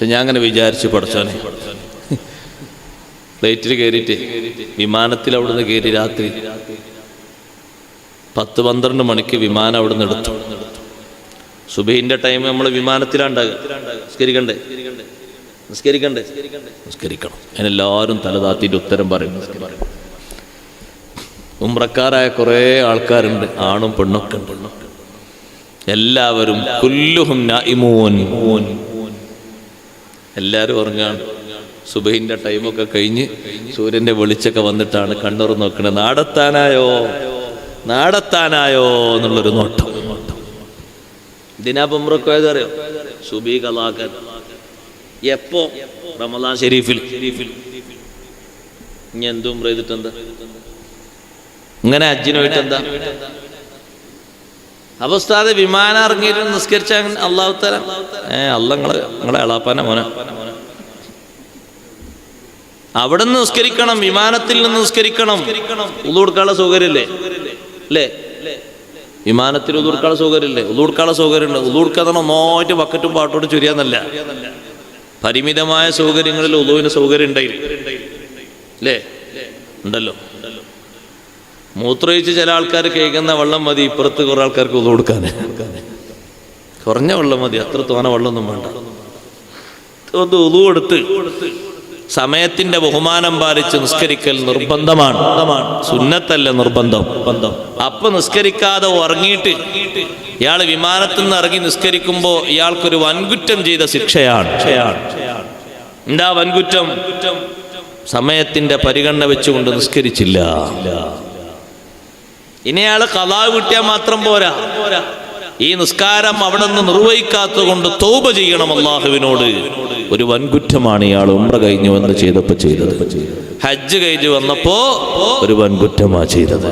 പക്ഷെ ഞാൻ അങ്ങനെ വിചാരിച്ചു പഠിച്ചോനെ ഫ്ലൈറ്റിൽ കയറിയിട്ട് വിമാനത്തിൽ അവിടെ നിന്ന് കയറി രാത്രി പത്ത് പന്ത്രണ്ട് മണിക്ക് വിമാനം അവിടെ നിന്ന് എടുത്തു. സുബൈന്റെ ടൈം നമ്മൾ വിമാനത്തിലാണ്ടാകും നിസ്കരിക്കണ്ടേ? നിസ്കരിക്കണ്ടേ? നിസ്കരിക്കണം. ഉത്തരം പറയും. ഉമ്രക്കാരായ കുറേ ആൾക്കാരുണ്ട് ആണും ഉണ്ട്. എല്ലാവരും കുല്ലുഹും നായിമൂൻ. എല്ലാവരും ഉറങ്ങാണ്. സുബൈന്റെ ടൈമൊക്കെ കഴിഞ്ഞ് സൂര്യന്റെ വെളിച്ചൊക്കെ വന്നിട്ടാണ് കണ്ണുറ നോക്കണത്. നാടത്താനായോ? നാടത്താനായോ എന്നുള്ളൊരു നോട്ടം. ഇതിനാ ഉമ്രക്കോയത് അറിയോ? സുബി കലാക്കാൻ എപ്പോ? റമദാൻ ഷെരീഫിൽ ഇനി എന്തും ചെയ്തിട്ടെന്താ? ഇങ്ങനെ ഹജ്ജിന് പോയിട്ട് ഉസ്താദ് വിമാനം ഇറങ്ങിയിട്ട് നിസ്കരിച്ച അള്ളാഹു തല ഏ അല്ല നിങ്ങളെ നിങ്ങളെ മോനെ. അവിടെ നിന്ന് നിസ്കരിക്കണം വിമാനത്തിൽ നിന്ന് നിസ്കരിക്കണം. ഉള്ളൂടുക്കാനുള്ള സൗകര്യമില്ലേ? അല്ലേ വിമാനത്തിൽ ഉള്ളൂടുക്കാനുള്ള സൗകര്യമില്ലേ? ഉള്ളൂടുക്കാനുള്ള സൗകര്യമുണ്ട്. ഉള്ളൂടുക്കാതെ ഒന്നായിട്ട് ബക്കറ്റും പാട്ടോട് ചുരിയാന്നല്ല. പരിമിതമായ സൗകര്യങ്ങളിൽ ഉളുവിന് സൗകര്യം ഉണ്ടായിരുന്നു അല്ലേ ഉണ്ടല്ലോ. മൂത്രമൊഴിച്ച് ചില ആൾക്കാർ കേൾക്കുന്ന വെള്ളം മതി ഇപ്പുറത്ത് കുറെ ആൾക്കാർക്ക് ഉതു കൊടുക്കാൻ. കുറഞ്ഞ വെള്ളം മതി അത്ര തോന വെള്ളമൊന്നും വേണ്ട. ഒന്ന് ഉതു കൊടുത്ത് സമയത്തിന്റെ ബഹുമാനം പാലിച്ച് നിസ്കരിക്കൽ നിർബന്ധമാണ്. സുന്നത്തല്ല നിർബന്ധം. അപ്പൊ നിസ്കരിക്കാതെ ഉറങ്ങിയിട്ട് ഇയാൾ വിമാനത്തിൽ നിന്ന് ഇറങ്ങി നിസ്കരിക്കുമ്പോ ഇയാൾക്കൊരു വൻകുറ്റം ചെയ്ത ശിക്ഷയാണ്. എന്താ വൻകുറ്റം? സമയത്തിന്റെ പരിഗണന വെച്ചുകൊണ്ട് നിസ്കരിച്ചില്ല. ഇനി അയാൾ കലാവ് കിട്ടിയാൽ മാത്രം പോരാ. ഈ നിസ്കാരം അവിടെ നിന്ന് നിർവഹിക്കാത്തത് കൊണ്ട് തോപ ചെയ്യണം അള്ളാഹുവിനോട് ഒരു വൻകുറ്റമാണ് ഇയാൾ ഉമ്ര കഴിഞ്ഞു വന്ന് ചെയ്തപ്പോ ചെയ്തത്. ഹജ്ജ് കഴിഞ്ഞു വന്നപ്പോ ഒരു വൻകുറ്റമാ ചെയ്തത്.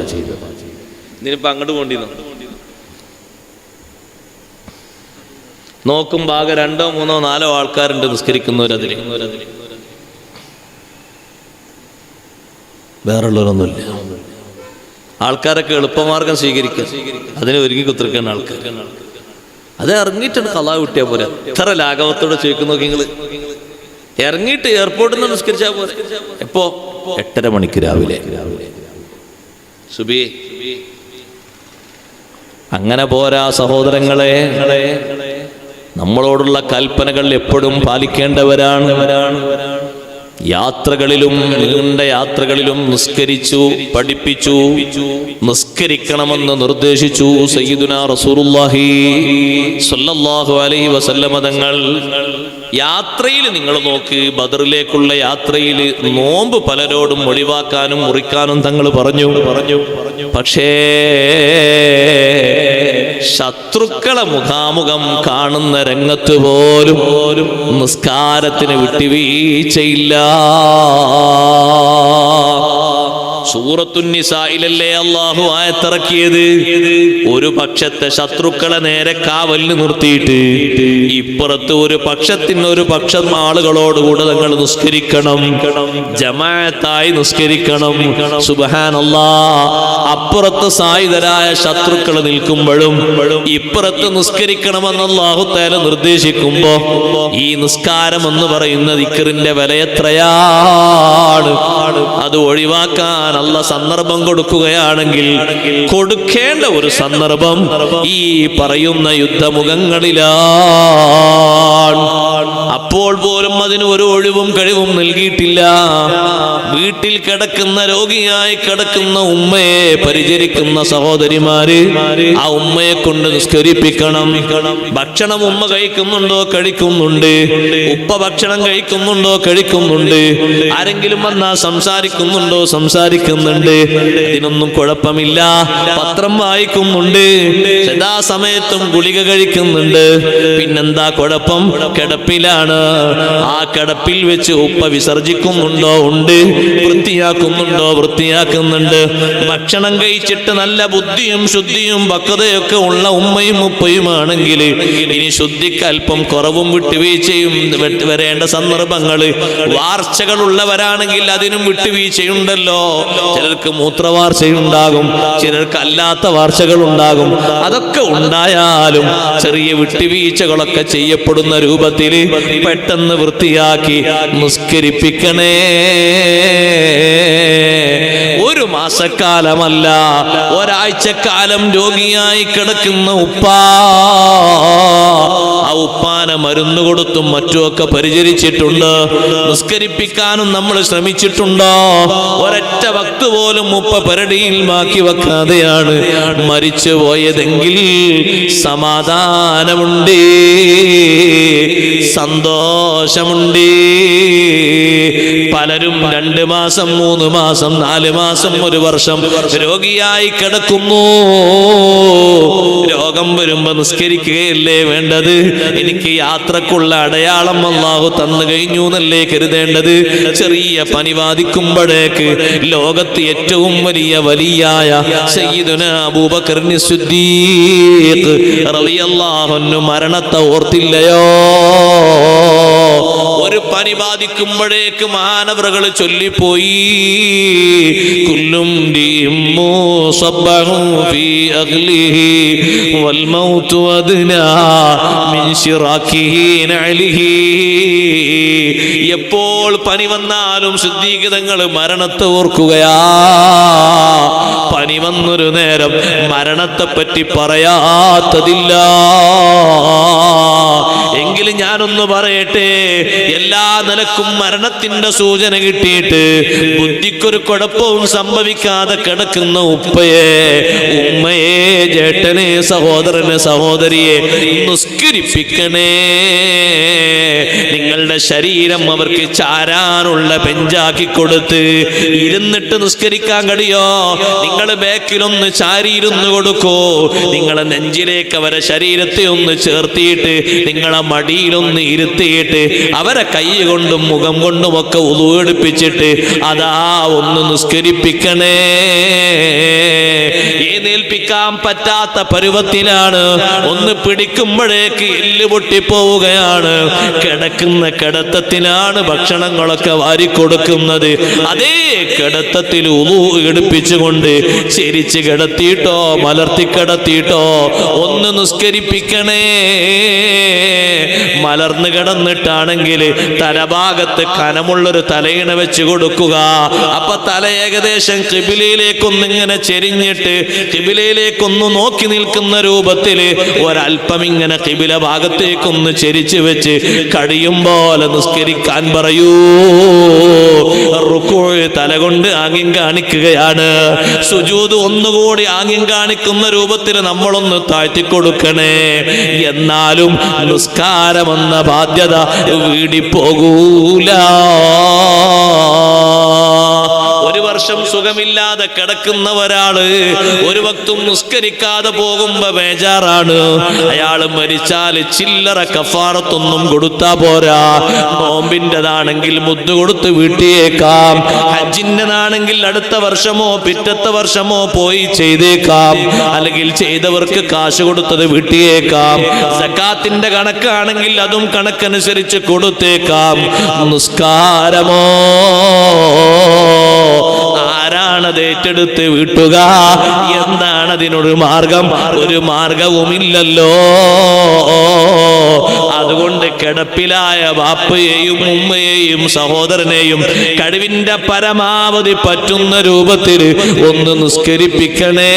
ഇതിനിപ്പോ അങ്ങോട്ട് കൊണ്ടിരുന്നു നോക്കുമ്പോ ആകെ രണ്ടോ മൂന്നോ നാലോ ആൾക്കാരുണ്ട് നിസ്കരിക്കുന്നവരതിൽ വേറുള്ളവരൊന്നുമില്ല ആൾക്കാരൊക്കെ എളുപ്പമാർഗം സ്വീകരിക്കുക അതിനെ ഒരുങ്ങി കുത്തിരിക്കുന്ന ആൾക്കാർ. അത് ഇറങ്ങിയിട്ടാണ് കലാ കിട്ടിയാൽ പോരാ എത്ര ലാഘവത്തോടെ ചോദിക്കുന്നു നിങ്ങൾ. ഇറങ്ങിയിട്ട് എയർപോർട്ടിൽ നിന്ന് നിസ്കരിച്ചാൽ പോരെ. എപ്പോ? എട്ടര മണിക്ക് രാവിലെ. സുബി അങ്ങനെ പോരാ സഹോദരങ്ങളെ. നമ്മളോടുള്ള കൽപ്പനകൾ എപ്പോഴും പാലിക്കേണ്ടവരാണ്. യാത്രകളിലും നീണ്ട യാത്രകളിലും നിസ്കരിച്ചു പഠിപ്പിച്ചു നിസ്കരിക്കണമെന്ന് നിർദ്ദേശിച്ചു സയ്യിദുന അലൈഹി വസല്ലമ തങ്ങൾ. യാത്രയിൽ നിങ്ങൾ നോക്ക് ബദറിലേക്കുള്ള യാത്രയിൽ നോമ്പ് പലരോടും ഒഴിവാക്കാനും മുറിക്കാനും തങ്ങൾ പറഞ്ഞു പറഞ്ഞു. പക്ഷേ ശത്രുക്കളെ മുഖാമുഖം കാണുന്ന രംഗത്ത് പോലും നിസ്കാരത്തിന് വിട്ടുവീഴ്ചയില്ല. 啊。സൂറത്തുന്നിസായിലല്ലേ അള്ളാഹു ആയത്തിറക്കിയത്? ഒരു പക്ഷത്തെ ശത്രുക്കളെ നേരെ കാവലിന് നിർത്തിയിട്ട് ഇപ്പുറത്ത് ഒരു പക്ഷത്തിന് ഒരു പക്ഷം ആളുകളോടുകൂടെ നിങ്ങൾ നിസ്കരിക്കണം ജമാഅത്തായി നിസ്കരിക്കണം. സുബഹാനല്ലാ അപ്പുറത്ത് സായുധരായ ശത്രുക്കൾ നിൽക്കുമ്പോഴും ഇപ്പുറത്ത് നിസ്കരിക്കണമെന്ന് അള്ളാഹു തേല നിർദ്ദേശിക്കുമ്പോ ഈ നിസ്കാരം എന്ന് പറയുന്ന ദിക്കറിന്റെ വില എത്രയാണ്? അത് ഒഴിവാക്കാൻ അല്ല സന്ദർഭം കൊടുക്കുകയാണെങ്കിൽ കൊടുക്കേണ്ട ഒരു സന്ദർഭം ഈ പറയുന്ന യുദ്ധമുഖങ്ങളിലാണ്. അപ്പോൾ പോലും അതിന് ഒരു ഒഴിവും കഴിവും നൽകിയിട്ടില്ല. വീട്ടിൽ കിടക്കുന്ന രോഗിയായി കിടക്കുന്ന ഉമ്മയെ പരിചരിക്കുന്ന സഹോദരിമാര് ആ ഉമ്മയെ കൊണ്ട് നിസ്കരിപ്പിക്കണം. ഭക്ഷണം ഉമ്മ കഴിക്കുന്നുണ്ടോ കഴിക്കുന്നുണ്ട്. ഉപ്പ ഭക്ഷണം കഴിക്കുന്നുണ്ടോ കഴിക്കുന്നുണ്ട്. ആരെങ്കിലും വന്നാ സംസാരിക്കുന്നുണ്ടോ. സംസാരിക്കുന്നുണ്ട് ഇതിനൊന്നും കുഴപ്പമില്ല. പത്രം വായിക്കുന്നുണ്ട്. സദാസമയത്തും ഗുളിക കഴിക്കുന്നുണ്ട്. പിന്നെന്താ കുഴപ്പം? കിടപ്പിലാണ്. ആ കിടപ്പിൽ വെച്ച് ഉപ്പ വിസർജിക്കുന്നുണ്ടോ? ഉണ്ട്. വൃത്തിയാക്കുന്നുണ്ടോ? വൃത്തിയാക്കുന്നുണ്ട്. ഭക്ഷണം കഴിച്ചിട്ട് നല്ല ബുദ്ധിയും ശുദ്ധിയും പക്വതയൊക്കെ ഉള്ള ഉമ്മയും ഉപ്പയുമാണെങ്കിൽ ഇനി ശുദ്ധിക്ക് അല്പം കുറവും വിട്ടുവീഴ്ചയും വരേണ്ട സന്ദർഭങ്ങൾ വാർച്ചകളുള്ളവരാണെങ്കിൽ അതിനും വിട്ടുവീഴ്ചയുണ്ടല്ലോ. ചിലർക്ക് മൂത്രവാർച്ചയുണ്ടാകും ചിലർക്ക് അല്ലാത്ത വാർച്ചകൾ ഉണ്ടാകും അതൊക്കെ ഉണ്ടായാലും ചെറിയ വിട്ടുവീഴ്ചകളൊക്കെ ചെയ്യപ്പെടുന്ന രൂപത്തിൽ പെട്ടെന്ന് വൃത്തിയാക്കി നിസ്കരിപ്പിക്കണേ. ഒരു മാസക്കാലമല്ല ഒരാഴ്ചക്കാലം രോഗിയായി കിടക്കുന്ന ഉപ്പ. ഉപ്പാനെ മരുന്ന് കൊടുത്തും മറ്റുമൊക്കെ പരിചരിച്ചിട്ടുണ്ട്. നിസ്കരിപ്പിക്കാനും നമ്മൾ ശ്രമിച്ചിട്ടുണ്ടോ? ഒരൊറ്റ ഭക്ത് പോലും ഉപ്പ പരടിയിൽ ബാക്കി വെക്കാതെയാണ് മരിച്ചു പോയതെങ്കിൽ സമാധാനമുണ്ട്. സന്തോഷമുണ്ട്. പലരും രണ്ട് മാസം മൂന്ന് മാസം നാല് മാസം ഒരു വർഷം രോഗിയായി കിടക്കുന്നു. രോഗം വരുമ്പോ നിസ്കരിക്കുകയല്ലേ വേണ്ടത്? എനിക്ക് യാത്രക്കുള്ള അടയാളം അള്ളാഹു തന്നു കഴിഞ്ഞു എന്നല്ലേ കരുതേണ്ടത്? ചെറിയ പനി ബാധിക്കുമ്പോഴേക്ക് ലോകത്ത് ഏറ്റവും വലിയ വലിയായ മരണത്തെ ഓർത്തില്ലയോ? പനി ബാധിക്കുമ്പോഴേക്ക് മാനവറകൾ ചൊല്ലിപ്പോയി. എപ്പോൾ പനി വന്നാലും ശുദ്ധീകൃതങ്ങൾ മരണത്തെ ഓർക്കുകയാ. പനി വന്നൊരു നേരം മരണത്തെ പറ്റി പറയാത്തതില്ല. എങ്കിലും ഞാനൊന്ന് പറയട്ടെ എല്ലാ നിലക്കും മരണത്തിന്റെ സൂചന കിട്ടിയിട്ട് ബുദ്ധിക്കൊരു കുഴപ്പവും സംഭവിക്കാതെ കിടക്കുന്ന ഉപ്പയെ ഉമ്മയെ ചേട്ടനെ സഹോദരനെ സഹോദരിയെ നിസ്കരിപ്പിക്കണേ. നിങ്ങളുടെ ശരീരം അവർക്ക് ചാരാനുള്ള പെഞ്ചാക്കി കൊടുത്ത് ഇരുന്നിട്ട് നിസ്കരിക്കാൻ കഴിയോ? നിങ്ങൾ ബാക്കിലൊന്ന് ചാരിയിരുന്ന് കൊടുക്കോ. നിങ്ങളെ നെഞ്ചിലേക്ക് അവരെ ശരീരത്തെ ഒന്ന് ചേർത്തിയിട്ട് നിങ്ങളെ മടിയിലൊന്ന് ഇരുത്തിയിട്ട് അവരെ കൈ കൊണ്ടും മുഖം കൊണ്ടും ഒക്കെ ഉതുവെടുപ്പിച്ചിട്ട് അതാ ഒന്ന് നിസ്കരിപ്പിക്കണേ. ഏതേൽപ്പിക്കാൻ പറ്റാത്ത പരുവത്തിലാണ്. ഒന്ന് പിടിക്കുമ്പോഴേക്ക് എല്ല് പൊട്ടിപ്പോവുകയാണ്. കിടക്കുന്ന കിടത്തത്തിലാണ് ഭക്ഷണങ്ങളൊക്കെ വാരിക്കൊടുക്കുന്നത്. അതേ കിടത്തത്തിൽ ഉളു എടുപ്പിച്ചുകൊണ്ട് ചെരിച്ച് കിടത്തിയിട്ടോ മലർത്തി കിടത്തിയിട്ടോ ഒന്ന് നിസ്കരിപ്പിക്കണേ. മലർന്ന് കിടന്നിട്ടാണെങ്കിൽ തലഭാഗത്ത് കനമുള്ളൊരു തലയിണ വെച്ച് കൊടുക്കുക. അപ്പൊ തല ഏകദേശം കിബിലയിലേക്കൊന്നിങ്ങനെ ചെരിഞ്ഞിട്ട് കിബിലയിലേക്കൊന്ന് നോക്കി നിൽക്കുന്ന രൂപത്തിൽ ഒരല്പം ഇങ്ങനെ കിബില ഭാഗത്തേക്കൊന്ന് ചെരിച്ച് വെച്ച് കഴിയും പോലെ നിസ്കരിക്കാൻ പറയൂ. റുക്കൂ തല കൊണ്ട് ആംഗ്യം കാണിക്കുകയാണ്. സുജൂത് ഒന്നുകൂടി ആംഗ്യം കാണിക്കുന്ന രൂപത്തിൽ നമ്മളൊന്ന് താഴ്ത്തി കൊടുക്കണേ. എന്നാലും നിസ്കാരമെന്ന ബാധ്യത വീടിപ്പോകൂല വർഷം സുഖമില്ലാതെ കിടക്കുന്ന ഒരാൾ ഒരു വക്തും നിസ്കരിക്കാതെ പോകുമ്പോ ബേജാറാണ്. അയാൾ മരിച്ചാൽ ചില്ലറ കഫാറത്തൊന്നും കൊടുത്താ പോരാ. നോമ്പിന്റെതാണെങ്കിൽ മുദ്ദു കൊടുത്ത് വീട്ടിയേക്കാം. ഹജ്ജിന്റെതാണെങ്കിൽ അടുത്ത വർഷമോ പിറ്റത്തെ വർഷമോ പോയി ചെയ്തേക്കാം. അല്ലെങ്കിൽ ചെയ്തവർക്ക് കാശ് കൊടുത്തത് വീട്ടിയേക്കാം. സക്കാത്തിന്റെ കണക്കാണെങ്കിൽ അതും കണക്കനുസരിച്ച് കൊടുത്തേക്കാം. നിസ്കാരമോ? ആരാണത് ഏറ്റെടുത്ത് വീട്ടുക? എന്താണ് അതിനൊരു മാർഗം? ഒരു മാർഗവുമില്ലല്ലോ. അതുകൊണ്ട് കിടപ്പിലായ ബാപ്പയെയും ഉമ്മയെയും സഹോദരനെയും കഴിവിന്റെ പരമാവധി പറ്റുന്ന രൂപത്തിൽ ഒന്ന് നിസ്കരിപ്പിക്കണേ.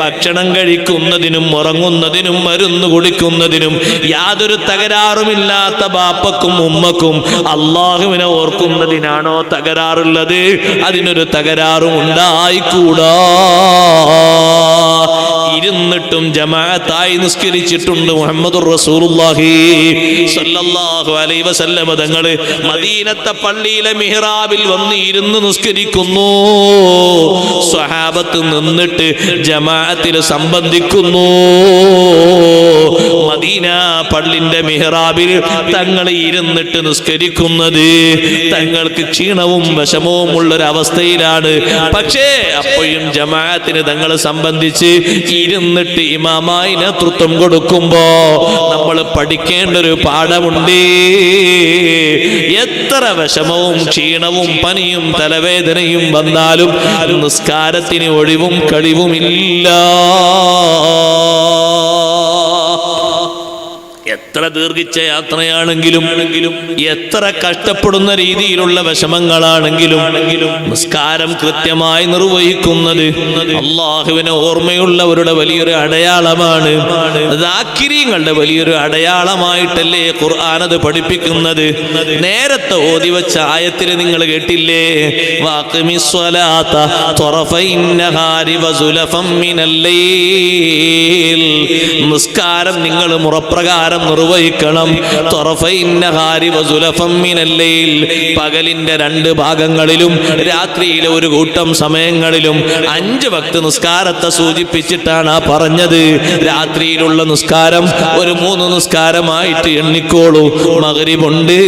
ഭക്ഷണം കഴിക്കുന്നതിനും ഉറങ്ങുന്നതിനും മരുന്ന് കുടിക്കുന്നതിനും യാതൊരു തകരാറുമില്ലാത്ത ബാപ്പക്കും ഉമ്മക്കും അള്ളാഹുവിനെ ഓർക്കുന്നതിനാണോ തകരാറുള്ളത്? അതിനൊരു തകരാറും ഉണ്ടായിക്കൂടാ. ഇരുന്നിട്ടും ജമാഅത്തായി നിസ്കരിച്ചിട്ടുണ്ട് മുഹമ്മദ് വസല്ലമ തങ്ങൾ മദീനത്തെ പള്ളിയിലെ മിഹ്റാബിൽ വന്നിരുന്ന് നിസ്കരിക്കുന്നു. സ്വഹാബത്ത് നിന്നിട്ട് ജമാഅത്തിൽ സംബന്ധിക്കുന്നു. മദീന പള്ളിന്റെ മിഹ്റാബിൽ തങ്ങൾ ഇരുന്നിട്ട് നിസ്കരിക്കുന്നത് തങ്ങൾക്ക് ക്ഷീണവും വിഷമവും അവസ്ഥയിലാണ് പക്ഷേ അപ്പോഴും ജമാഅത്തിന് തങ്ങളെ സംബന്ധിച്ച് ഇരുന്നിട്ട് ഇമാമായി നേതൃത്വം കൊടുക്കുമ്പോ നമ്മൾ പഠിക്കേണ്ട ഒരു പാഠമുണ്ട്. എത്ര വിഷമവും ക്ഷീണവും പനിയും തലവേദനയും വന്നാലും നിസ്കാരത്തിന് ഒഴിവും കഴിവുമില്ല. എത്ര ദീർഘിച്ച യാത്രയാണെങ്കിലും എത്ര കഷ്ടപ്പെടുന്ന രീതിയിലുള്ള വിഷമങ്ങളാണെങ്കിലും നിസ്കാരം കൃത്യമായി നിർവഹിക്കുന്നത് അള്ളാഹുവിനെ ഓർമ്മയുള്ളവരുടെ വലിയൊരു അടയാളമാണ്. ദാക്കിരിയങ്ങളുടെ വലിയൊരു അടയാളമായിട്ടല്ലേ ഖുർആാനത് പഠിപ്പിക്കുന്നത്? നേരത്തെ ഓതി വെച്ച ആയത്തിൽ നിങ്ങൾ കേട്ടില്ലേ? നിസ്കാരം നിങ്ങൾ മുറപ്രകാരം നിർവഹിക്കണം. മിനൽ ലൈൽ പകലിന്റെ രണ്ട് ഭാഗങ്ങളിലും രാത്രിയിലെ ഒരു കൂട്ടം സമയങ്ങളിലും അഞ്ച് ഭക്ത് നിസ്കാരത്തെ സൂചിപ്പിച്ചിട്ടാണ് ആ പറഞ്ഞത്. രാത്രിയിലുള്ള നിസ്കാരം ഒരു മൂന്ന് നിസ്കാരമായിട്ട് എണ്ണിക്കോളൂ. മകരിബുണ്ട്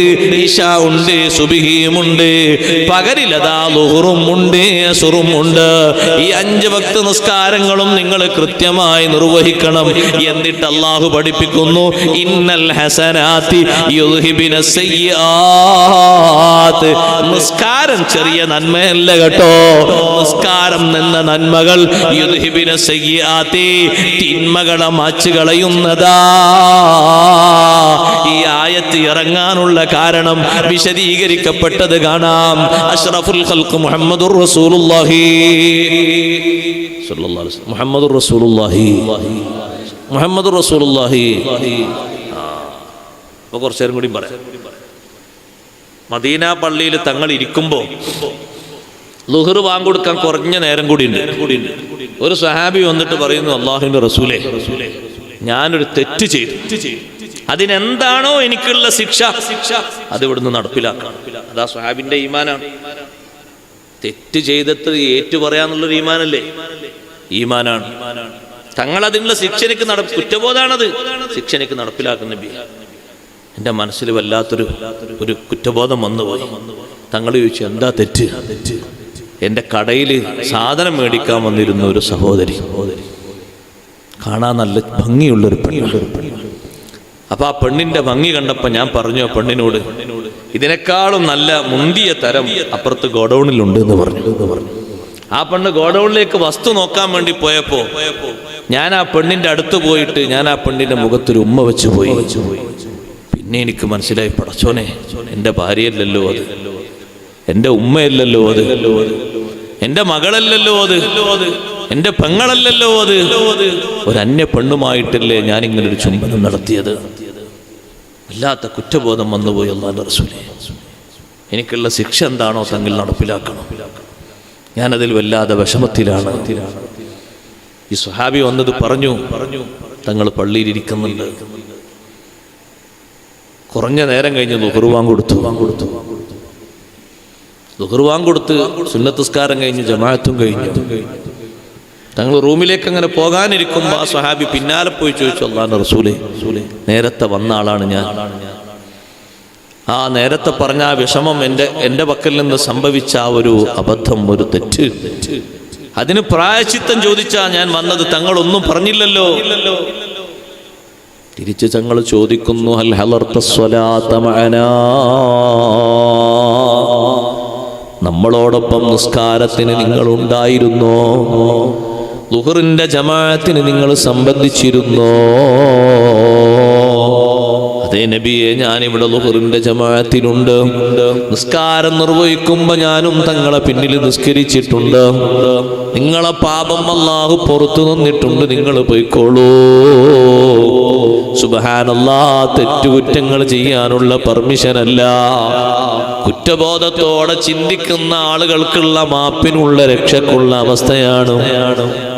ഈശ ഉണ്ട് സുബിഹിയുമുണ്ട് പകരിലതാ ലുഹറും ഉണ്ട് അസുറും ഉണ്ട്. ഈ അഞ്ച് ഭക്ത നിസ്കാരങ്ങളും നിങ്ങൾ കൃത്യമായി നിർവഹിക്കണം. എന്നിട്ട് അള്ളാഹു പഠിപ്പിക്കുന്നു ഇന്നൽ ഹസനാത്തി യുദ്ഹിബിന സയ്യാത്ത്. നിസ്കാരം ചെറിയ നന്മയല്ല കേട്ടോ. നിസ്കാരം എന്ന നന്മകൾ യുദ്ഹിബിന സയ്യാത്തി തിന്മകളെ മാച്ചു കളയുന്നതാ. ഈ ആയത്ത് ഇറങ്ങാനുള്ള കാരണം വിശദീകരിക്കപ്പെട്ടത് കാണാം. അഷ്റഫുൽ ഖൽഖ് മുഹമ്മദുർ റസൂലുള്ളാഹി. മുഹമ്മദുർ റസൂലുള്ളാഹി. മുഹമ്മദുർ റസൂലുള്ളാഹി. അപ്പോൾ കുറച്ചു നേരം കൂടി പറയാം. മദീന പള്ളിയിൽ തങ്ങൾ ഇരിക്കുമ്പോൾ ലുഹർ വാങ്ങൊടുക്കാൻ കുറഞ്ഞ നേരം കൂടിയുണ്ട്. ഒരു സഹാബി വന്നിട്ട് പറയുന്നു അള്ളാഹുവിന്റെ റസൂലെ ഞാനൊരു തെറ്റ് ചെയ്തു. അതിനെന്താണോ എനിക്കുള്ള ശിക്ഷ ശിക്ഷ അത് ഇവിടുന്ന് നടപ്പിലാക്കണം. അതാ സ്വഹാബിന്റെ ഈമാനാണ്. തെറ്റ് ചെയ്തിട്ട് ഏറ്റു പറയാന്നുള്ളൊരു ഈമാനല്ലേ? ഈമാനാണ്. തങ്ങൾ അതിനുള്ള ശിക്ഷ എനിക്ക് നട കുറ്റബോധാണത് ശിക്ഷ എനിക്ക് നടപ്പിലാക്കുന്ന നബി എന്റെ മനസ്സിൽ വല്ലാത്തൊരു ഒരു കുറ്റബോധം വന്നുപോയി തങ്ങൾ ചോദിച്ചു എന്താ തെറ്റ്? എന്റെ കടയിൽ സാധനം മേടിക്കാൻ വന്നിരുന്ന ഒരു സഹോദരി. കാണാൻ നല്ല ഭംഗിയുള്ളൊരു പെണ്ണുള്ളൊരു പെണ്ണ്. അപ്പൊ ആ പെണ്ണിന്റെ ഭംഗി കണ്ടപ്പോൾ ഞാൻ പറഞ്ഞു ആ പെണ്ണിനോട് ഇതിനേക്കാളും നല്ല മുന്തിയ തരം അപ്പുറത്ത് ഗോഡൌണിലുണ്ട് എന്ന് പറഞ്ഞു. പറഞ്ഞു ആ പെണ്ണ് ഗോഡൌണിലേക്ക് വസ്തു നോക്കാൻ വേണ്ടി പോയപ്പോ ഞാൻ ആ പെണ്ണിന്റെ അടുത്ത് പോയിട്ട് ഞാൻ ആ പെണ്ണിന്റെ മുഖത്തൊരു ഉമ്മ വെച്ച് പോയി വെച്ച് പോയി. പിന്നെ എനിക്ക് മനസ്സിലായി. പടച്ചോനെ എന്റെ ഭാര്യയല്ലല്ലോ അത്. എന്റെ ഉമ്മയല്ലല്ലോ അത്. എന്റെ മകളല്ലല്ലോ അത്. എന്റെ പെങ്ങളല്ലല്ലോ അത്. ഒരു അന്യ പെണ്ണുമായിട്ടല്ലേ ഞാൻ ഇങ്ങനെ ഒരു ചുംബനം നടത്തിയത്. വല്ലാത്ത കുറ്റബോധം വന്നുപോയി അള്ളാന്റെ റസൂലെ. എനിക്കുള്ള ശിക്ഷ എന്താണോ തങ്ങിൽ നടപ്പിലാക്കണം. ഞാനതിൽ വല്ലാതെ വിഷമത്തിലാണ്. ഈ സുഹാബി വന്നത് പറഞ്ഞു പറഞ്ഞു തങ്ങൾ പള്ളിയിലിരിക്കുന്നുണ്ട് കുറഞ്ഞ നേരം കഴിഞ്ഞ് ദുഹുർവാൻ കൊടുത്തു. കൊടുത്തു ദുഹുർവാൻ കൊടുത്ത് സുന്നത്തസ്കാരം കഴിഞ്ഞ് ജമാഅത്തും കഴിഞ്ഞു. തങ്ങൾ റൂമിലേക്ക് അങ്ങനെ പോകാനിരിക്കുമ്പോൾ ആ സ്വഹാബി പിന്നാലെ പോയി ചോദിച്ചു അള്ളാഹ് റസൂലെ നേരത്തെ വന്ന ആളാണ് ഞാൻ. ആ നേരത്തെ പറഞ്ഞ ആ വിഷമം എന്റെ എന്റെ പക്കൽ നിന്ന് സംഭവിച്ച ആ ഒരു അബദ്ധം ഒരു തെറ്റ്. അതിന് പ്രായച്ചിത്തം ചോദിച്ചാ ഞാൻ വന്നത്. തങ്ങളൊന്നും പറഞ്ഞില്ലല്ലോ. തിരിച്ച് ഞങ്ങൾ ചോദിക്കുന്നു അൽ നമ്മളോടൊപ്പം നിസ്കാരത്തിന് നിങ്ങൾ ഉണ്ടായിരുന്നോ ലുഹറിന്റെ ജമാഅത്തിന് നിങ്ങൾ സംബന്ധിച്ചിരുന്നോ? ഇവിടെ ലുഹറിന്റെ ജമാഅത്തിലുണ്ട്. നിസ്കാരം നിർവഹിക്കുമ്പോ ഞാനും തങ്ങളെ പിന്നിൽ നിസ്കരിച്ചിട്ടുണ്ട്. നിങ്ങളെ പാപം അല്ലാഹു പുറത്തു നിന്നിട്ടുണ്ട്. നിങ്ങൾ പോയിക്കോളൂ. സുബഹാനല്ലാ തെറ്റുകുറ്റങ്ങൾ ചെയ്യാനുള്ള പെർമിഷൻ അല്ല കുറ്റബോധത്തോടെ ചിന്തിക്കുന്ന ആളുകൾക്കുള്ള മാപ്പിനുള്ള രക്ഷക്കുള്ള അവസ്ഥയാണ്.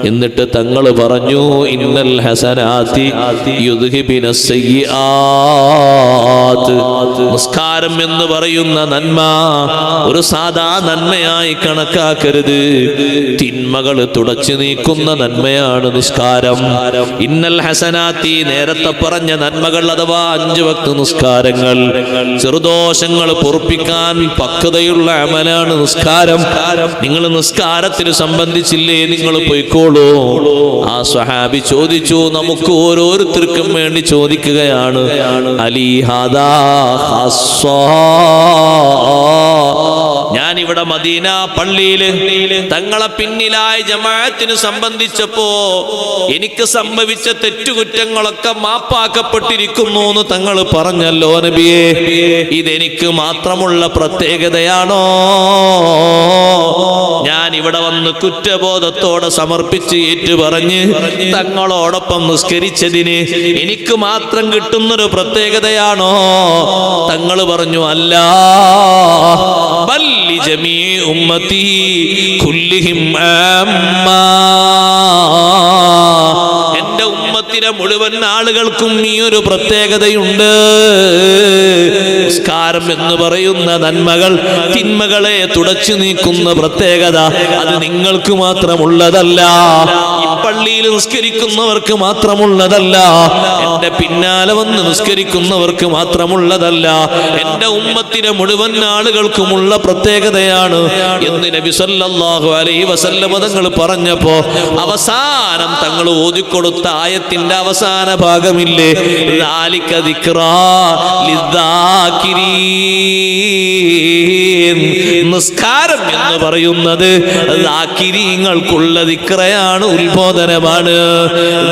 എന്നിട്ട് തങ്ങൾ പറഞ്ഞു ഇന്നൽ ഹസനാത്തി നിസ്കാരം എന്ന് പറയുന്ന നന്മ ഒരു സാധാ നന്മയായി കണക്കാക്കരുത്. തിന്മകൾ തുടച്ചു നീക്കുന്ന നന്മയാണ് നിസ്കാരം. ഇന്നൽ ഹസനാത്തി നേരത്തെ പറഞ്ഞ നന്മകൾ അഥവാ അഞ്ചു വക്ത് നിസ്കാരങ്ങൾ. ചെറുദോഷങ്ങൾ പൊറുപ്പിക്കാൻ പക്വതയുള്ള അമലാണ് നിസ്കാരം. നിങ്ങൾ നിസ്കാരത്തിന് സംബന്ധിച്ചില്ലേ? നിങ്ങൾ പൊയ്ക്കോളൂ. പറഞ്ഞോളൂ ആ സ്വഹാബി ചോദിച്ചു നമുക്ക് ഓരോരുത്തർക്കും വേണ്ടി ചോദിക്കുകയാണ് അലി ഹാദാ. ഞാൻ ഇവിടെ മദീന പള്ളിയിൽ തങ്ങളെ പിന്നിലായി ജമാഅത്തിന് സംബന്ധിച്ചപ്പോ എനിക്ക് സംഭവിച്ച തെറ്റുകുറ്റങ്ങളൊക്കെ മാപ്പാക്കപ്പെട്ടിരിക്കുന്നു എന്ന് തങ്ങൾ പറഞ്ഞല്ലോ നബിയെ. ഇതെനിക്ക് മാത്രമുള്ള പ്രത്യേകതയാണോ? ഞാൻ ഇവിടെ വന്ന് കുറ്റബോധത്തോടെ സമർപ്പിച്ച് ഏറ്റു പറഞ്ഞ് തങ്ങളോടൊപ്പം നിസ്കരിച്ചതിന് എനിക്ക് മാത്രം കിട്ടുന്നൊരു പ്രത്യേകതയാണോ? തങ്ങൾ പറഞ്ഞു അല്ല ജമീ ഉമ്മത്തി കുല്ലിഹിം ആമ്മാ. ഉമ്മത്തിലെ മുഴുവൻ ആളുകൾക്കും ഈ ഒരു പ്രത്യേകതയുണ്ട്. സംസ്കാരം എന്ന് പറയുന്ന നന്മകൾ തിന്മകളെ തുടച്ചു നീക്കുന്ന പ്രത്യേകത അത് നിങ്ങൾക്ക് മാത്രമുള്ളതല്ല. ഈ പള്ളിയിൽ നിസ്കരിക്കുന്നവർക്ക് മാത്രമുള്ളതല്ല. എന്റെ പിന്നാലെ വന്ന് നിസ്കരിക്കുന്നവർക്ക് മാത്രമുള്ളതല്ല. എന്റെ ഉമ്മത്തിലെ മുഴുവൻ ആളുകൾക്കുമുള്ള പ്രത്യേകതയാണ് എന്ന് നബി സല്ലല്ലാഹു അലൈഹി വസല്ലമ തങ്ങൾ പറഞ്ഞപ്പോ അവസാനം തങ്ങൾ ഓതിക്കൊടുത്ത അതിന്റെ അവസാന ഭാഗമില്ലേ? നിസ്കാരം എന്ന് പറയുന്നത് ദാക്കിരിങ്ങൾക്കുള്ള ദിക്രയാണ് ഉത്ബോധനമാണ്.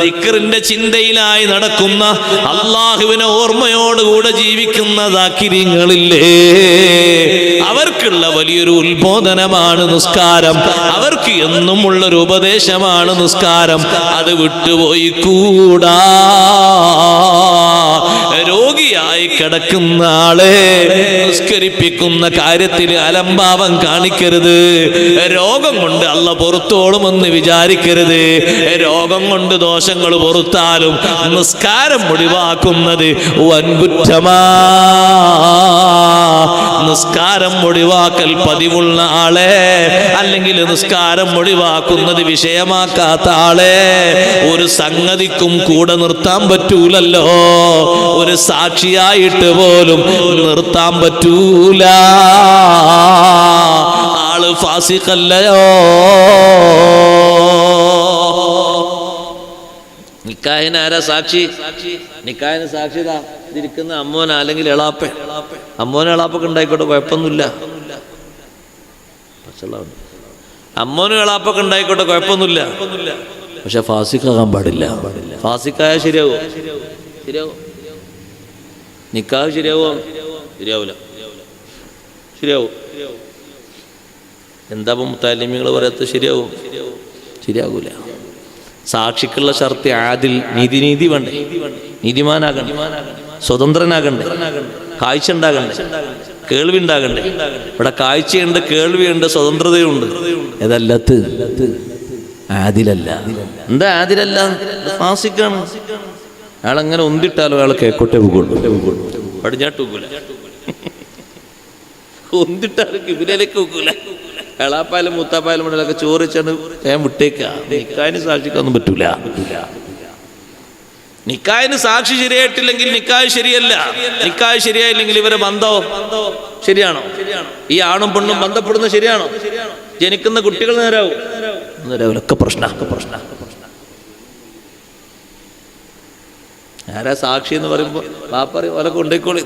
ദിക്റിന്റെ ചിന്തയിലായി നടക്കുന്ന അള്ളാഹുവിനെ ഓർമ്മയോടുകൂടെ ജീവിക്കുന്ന ദാക്കിരിങ്ങളില്ലേ? അവർക്കുള്ള വലിയൊരു ഉത്ബോധനമാണ് നിസ്കാരം. അവർക്ക് എന്നും ഉള്ളൊരു ഉപദേശമാണ് നിസ്കാരം. അത് വിട്ടുപോയിക്കൂ. കൂടാ. രോഗിയായി കിടക്കുന്ന ആളെ നിസ്കരിപ്പിക്കുന്ന കാര്യത്തിൽ അലംഭാവം കാണിക്കരുത്. രോഗം കൊണ്ട് അല്ല പുറത്തോളുമെന്ന് വിചാരിക്കരുത്. രോഗം കൊണ്ട് ദോഷങ്ങൾ പുറത്താലും നിസ്കാരം ഒഴിവാക്കുന്നത് വൻകുറ്റമാ. നിസ്കാരം ഒഴിവാക്കൽ പതിവുള്ള ആളെ അല്ലെങ്കിൽ നിസ്കാരം ഒഴിവാക്കുന്നത് വിഷയമാക്കാത്ത ആളെ ഒരു സംഗതിക്കും കൂടെ നിർത്താൻ പറ്റൂലല്ലോ. ഒരു സാക്ഷിയായിട്ട് പോലും നിർത്താൻ പറ്റൂല. ആൾ ഫാസിഖല്ലയോ? നിക്കാഹിന് ആരാ സാക്ഷി? നിക്കാഹിന് സാക്ഷിതാ ഇരിക്കുന്ന അമ്മോൻ അല്ലെങ്കിൽ എളാപ്പ അമ്മോൻ എളാപ്പൊക്കെ ഉണ്ടായിക്കോട്ടെ കുഴപ്പമൊന്നുമില്ല. അമ്മോനും എളാപ്പൊക്കെ ഉണ്ടായിക്കോട്ടെ കുഴപ്പമൊന്നുമില്ല. പക്ഷെ ഫാസിക്കാകാൻ പാടില്ല. ഫാസിക്കായ ശരിയാവോ? ശരിയാവോ? നിക്കാഹ് ശരിയാവോ? ശരിയാവൂല. ശരിയാവും? എന്താ മുത്താലിമികൾ പറയാത്ത ശരിയാവും? ശരിയാകൂല. സാക്ഷിക്കുള്ള ഷർത്ത് ആദിൽ നീതിനീതി വേണ്ട? നീതിമാനാകണ്ടേ? സ്വതന്ത്രനാകണ്ടേ? കാഴ്ച ഉണ്ടാകണ്ടേ കേൾവി ഉണ്ടാകണ്ടേ ഇവിടെ കാഴ്ചയുണ്ട് കേൾവിയുണ്ട് സ്വതന്ത്രതയുണ്ട്. ഏതല്ലത്ത്? ആദിലല്ല. എന്താ ആദിലല്ല? ഫാസിക്കാണ്. അയാളങ്ങനെ ഒന്തിട്ടാലും അയാൾ കേക്കോട്ടെ പടിഞ്ഞാട്ട് ഒന്നിട്ടാലും കിബിലേക്ക് വെക്കൂല എളാപ്പായാലും മൂത്താപ്പായാലും മുടലൊക്കെ ചോറിച്ചാണ് ഞാൻ വിട്ടേക്കാ. നിക്കായന് സാക്ഷിക്കൊന്നും പറ്റൂല. നിക്കായന് സാക്ഷി ശരിയായിട്ടില്ലെങ്കിൽ നിക്കായ് ശരിയല്ല. നിക്കായ് ശരിയായില്ലെങ്കിൽ ഇവരെ ബന്ധോ ശരിയാണോ? ഈ ആണും പെണ്ണും ബന്ധപ്പെടുന്നത് ശരിയാണോ? ജനിക്കുന്ന കുട്ടികൾ നേരാവും. നേരാവിലൊക്കെ പ്രശ്ന പ്രശ്ന. ആരാ സാക്ഷി എന്ന് പറയുമ്പോൾ ബാപ്പറി ഓലെ കൊണ്ടേക്കോളി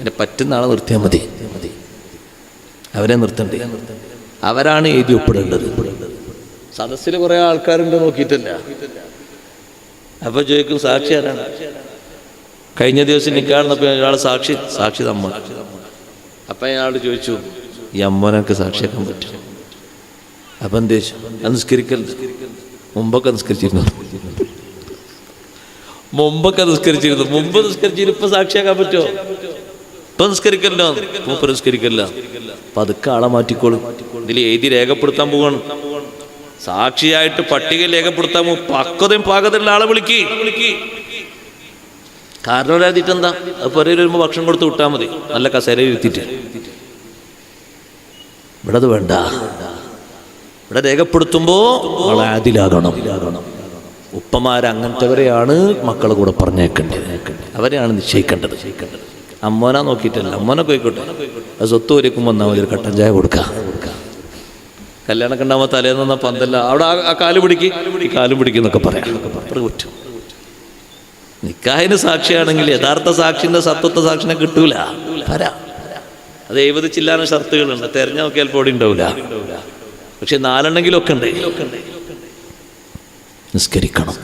എന്നെ പറ്റുന്ന ആളെ നിർത്തിയാൽ മതി. മതി അവരെ നിർത്തണ്ടേ? അവരാണ് എഴുതി ഒപ്പിടേണ്ടത്. സദസ്സിൽ കുറെ ആൾക്കാരുണ്ട് നോക്കിയിട്ടില്ല. അപ്പൊ ചോദിക്കും സാക്ഷി ആരാണ്? കഴിഞ്ഞ ദിവസം നിൽക്കാണെന്നപ്പോ ഒരാൾ സാക്ഷി സാക്ഷി നമ്മ അപ്പൊ അയാളോട് ചോദിച്ചു ഈ അമ്മനൊക്കെ സാക്ഷിയാക്കാൻ പറ്റും? അപ്പൊ നിസ്കരിക്കരുത് മുമ്പൊക്കെ നിസ്കരിച്ചിരുന്നു. മുമ്പൊക്കെ നിസ്കരിച്ചിരുന്നു. മുമ്പ് നിസ്കരിച്ചിരുന്നു ഇപ്പൊ സാക്ഷിയാക്കാൻ പറ്റുമോ? ഇപ്പൊ നിസ്കരിക്കല്ലോ മൂപ്പർ നിസ്കരിക്കല്ല പതുക്കെ ആളെ മാറ്റിക്കോളും. ഇതിൽ എഴുതി രേഖപ്പെടുത്താൻ പോവാണ്. സാക്ഷിയായിട്ട് പട്ടികയിൽ രേഖപ്പെടുത്താൻ പക്വതയും പാകത്തിലുള്ള ആളെ വിളിക്ക്. കാരണം ഒരാതിട്ട് എന്താ അത് ഭക്ഷണം കൊടുത്ത് വിട്ടാൽ മതി. നല്ല കസേരയിൽ ഇരുത്തിയിട്ട്. ഇവിടെ അത് വേണ്ട. ഇവിടെ രേഖപ്പെടുത്തുമ്പോ ആളെ ആദിലാകണം. ഉപ്പമാർ അങ്ങനത്തെവരെയാണ് മക്കളെ കൂടെ പറഞ്ഞേക്കേണ്ടത്. അവരെയാണ് നിശ്ചയിക്കേണ്ടത്. അമ്മോനാ നോക്കിയിട്ടല്ല അമ്മോനെ പോയിക്കോട്ടെ. അത് സ്വത്ത് ഒരുക്കുമ്പോൾ വന്നാൽ മതി ഒരു കട്ടൻ ചായ കൊടുക്കാം. കല്യാണമൊക്കെ ഉണ്ടാകുമ്പോൾ തലേന്ന് വന്നാൽ പന്തല്ല അവിടെ ആ- കാൽ പിടിക്ക്. ഈ കാൽ പിടിക്കുന്നൊക്കെ പറയാം. അത്ര നിക്കാഹിന് സാക്ഷിയാണെങ്കിൽ യഥാർത്ഥ സാക്ഷിന്റെ സത്വത്തെ സാക്ഷിനെ കിട്ടൂല. വരാ. അത് എഴുപത് ചില്ലാന ഷർത്തുകളുണ്ട്. തെരഞ്ഞു നോക്കിയാൽ പൊടി ഉണ്ടാവില്ല പക്ഷെ നാലെണ്ണെങ്കിലും ഒക്കെ ഉണ്ട്. നിസ്കരിക്കണം.